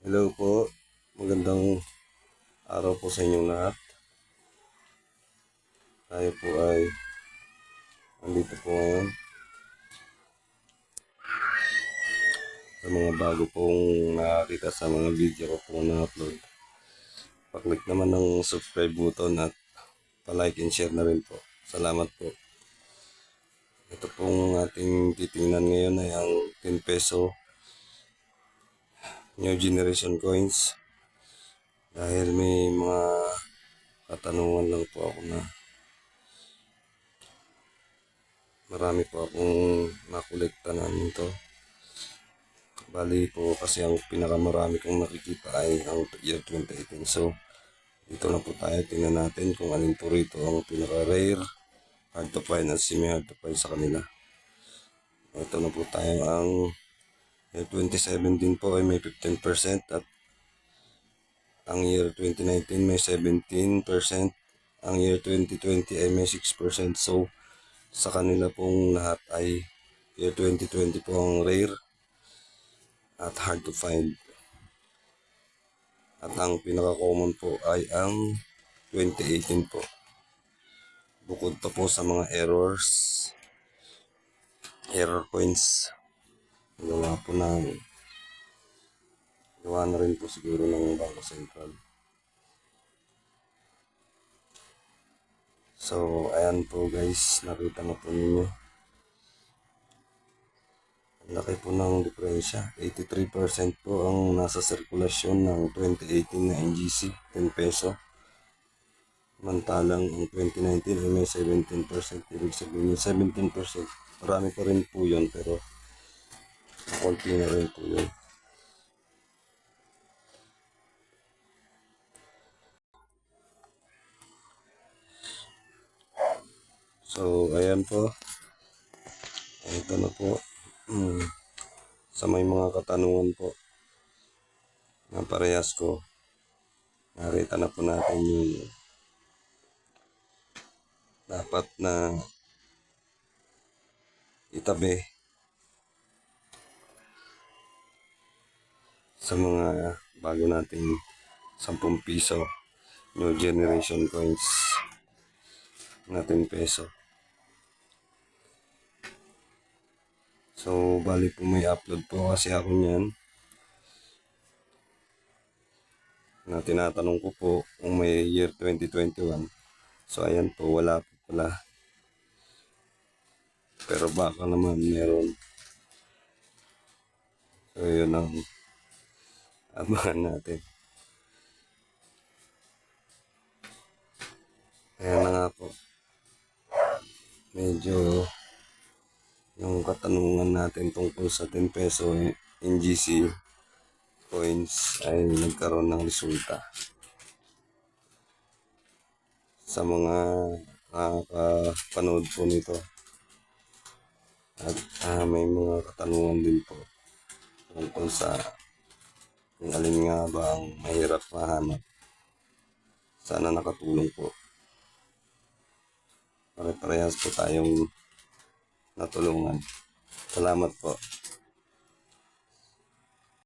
Hello po. Magandang araw po sa inyong lahat. Tayo po ay andito po ngayon. Sa mga bago pong nakakita sa mga video ko po na-upload. Paklik naman ng subscribe button at palike and share na rin po. Salamat po. Ito pong ating titingnan ngayon ay ang 10 peso new generation coins. Dahil may mga katanungan lang po ako na marami po akong nakolekta na nito bali po kasi ang pinakamarami kong nakikita ay ang year 2018 so dito na po tayo. Tingnan natin kung alin po rito ang pinaka rare hard to find at semi hard to find sa kanila. Ito na po tayo ang Year 2017 po ay may 15% at ang year 2019 may 17%, ang year 2020 ay may 6%. So, sa kanila pong lahat ay year 2020 po ang rare at hard to find. At ang pinaka-common po ay ang 2018 po. Bukod pa po sa mga errors, error coins, gawa po ng gawa na rin po siguro ng Bangko Sentral. So, ayan po guys, nakita na po ninyo. Laki po ng diferensya. 83% po ang nasa sirkulasyon ng 2018 na NGC, 10 peso. Mantalang ang 2019 ay may 17%. Ibig sabihin yung 17%. Marami pa rin po yun pero konti na rin po yun. So, ayan po. Ito na po. Hmm. Sa may mga katanungan po na parehas ko, nakita na po natin yung dapat na itabi sa mga bago nating 10 piso new generation coins na 10 peso. So, bali po may upload po kasi ako niyan. Na tinatanong ko po kung may year 2021. So, ayan po, wala po pala. Pero baka naman meron. So, yun ang abangan natin. Kaya na nga po. Medyo yung katanungan natin tungkol sa 10 peso NGC coins ay nagkaroon ng resulta. Sa mga nakakapanood po nito. At ah, may mga katanungan din po tungkol sa kung alin nga ba ang mahirap mahanap. Sana nakatulong po. Pare-parehas po tayong natulungan. Salamat po.